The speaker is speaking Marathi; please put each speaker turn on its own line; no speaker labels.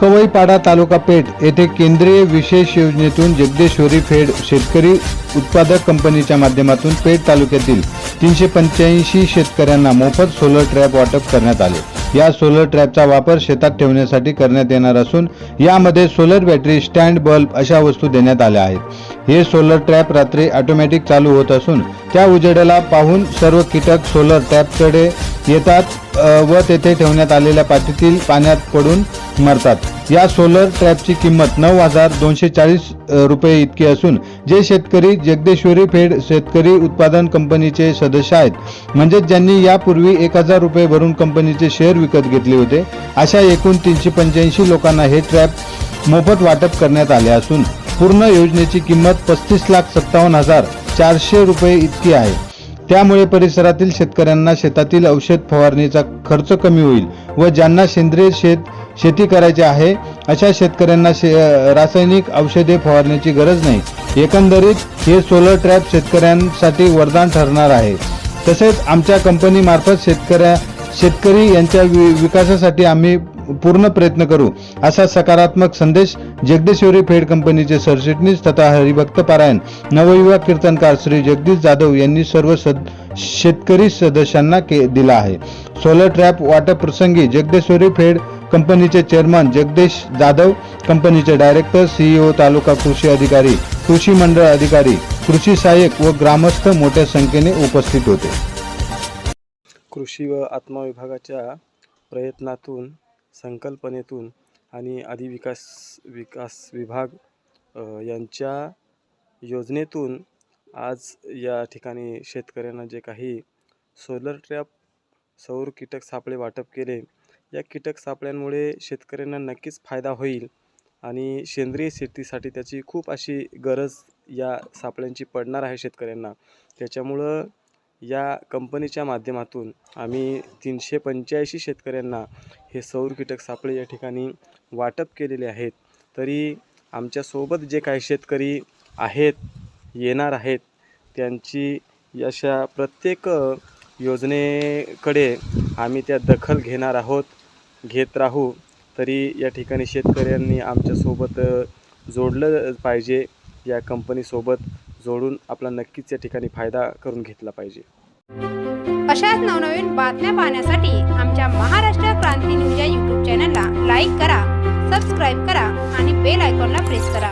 कवईपाडा तालुका पेठ येथे केंद्रीय विशेष योजनेतून जगदेश्वरी फेड शेतकरी उत्पादक कंपनीच्या माध्यमातून पेठ तालुक्यातील तीनशे पंच्याऐंशी शेतकऱ्यांना मोफत सोलर ट्रॅप वाटप करण्यात आले. या सोलर ट्रॅपचा वापर शेतात ठेवण्यासाठी करण्यात येणार असून यामध्ये सोलर बॅटरी स्टँड बल्ब अशा वस्तू देण्यात आल्या आहेत. हे सोलर ट्रॅप रात्री ऑटोमॅटिक चालू होत असून त्या उजेडाला पाहून सर्व कीटक सोलर ट्रॅपकडे येतात व तेथे ठेवण्यात आलेल्या पाठीतील पाण्यात पडून मरतात. या सोलर ट्रॅपची किंमत नऊ हजार दोनशे चाळीस रुपये इतकी असून जे शेतकरी जगदेश्वरी फेड शेतकरी उत्पादन कंपनीचे सदस्य आहेत. म्हणजेच ज्यांनी यापूर्वी एक हजार रुपये भरून कंपनीचे शेअर विकत घेतले होते अशा एकूण तीनशे पंच्याऐंशी लोकांना हे ट्रॅप मोफत वाटप करण्यात आले असून पूर्ण योजनेची किंमत पस्तीस लाख सत्तावन्न हजार चारशे रुपये इतकी आहे. त्यामुळे परिसरातील शेतकऱ्यांना शेतातील औषध फवारणीचा खर्च कमी होईल व ज्यांना सेंद्रिय शेत शेती करायची आहे अशा शेतकऱ्यांना शे रासायनिक औषधे फवारण्याची गरज नाही. एकंदरीत हे सोलर ट्रॅप शेतकऱ्यांसाठी वरदान ठरणार आहे. तसेच आमच्या कंपनीमार्फत शेतकऱ्या शेतकरी यांच्या वि विकासासाठी आम्ही पूर्ण प्रयत्न करू असा सकारात्मक संदेश जगदीश्वरी फेड कंपनीचे सरचिटणीस तथा हरिभक्त पारायण नवयुवक कीर्तनकार श्री जगदीश जाधव यांनी सर्व सद शेतकरी सदस्यांना के दिला आहे. सोलर ट्रॅप वाटप प्रसंगी जगदेश्वरी फेड कंपनीचे चेअरमन जगदीश जाधव कंपनीचे डायरेक्टर सीईओ तालुका कृषी अधिकारी कृषी मंडळ अधिकारी कृषी सहाय्यक व ग्रामस्थ मोठ्या संख्येने उपस्थित होते.
कृषी व आत्मा विभागाच्या प्रयत्नातून संकल्पनेतून आणि आदिविकास विकास विभाग यांच्या योजनेतून आज या ठिकाणी शेतकऱ्यांना जे काही सोलर ट्रॅप सौर कीटक सापळे वाटप केले या कीटक सापळ्यांमुळे शेतकऱ्यांना नक्कीच फायदा होईल आणि सेंद्रिय शेतीसाठी त्याची खूप अशी गरज या सापळ्यांची पडणार आहे शेतकऱ्यांना. त्याच्यामुळं या कंपनीच्या माध्यमातून आम्ही तीनशे पंच्याऐंशी शेतकऱ्यांना हे सौर कीटक सापळे या ठिकाणी वाटप केलेले आहेत. तरी आमच्यासोबत जे काही शेतकरी आहेत येणार आहेत त्यांची अशा प्रत्येक योजनेकडे आम्ही त्या दखल घेणार आहोत घेत राहू. तरी या ठिकाणी शेतकऱ्यांनी आमच्यासोबत जोडलं पाहिजे या कंपनीसोबत. जोडून आपला नक्कीच या ठिकाणी फायदा करून घेतला पाहिजे.
अशाच नवनवीन बातम्या पाहण्यासाठी आमच्या महाराष्ट्र क्रांती न्यूज या यूट्यूब चॅनलला लाईक करा सबस्क्राईब करा आणि बेल आयकॉनला प्रेस करा.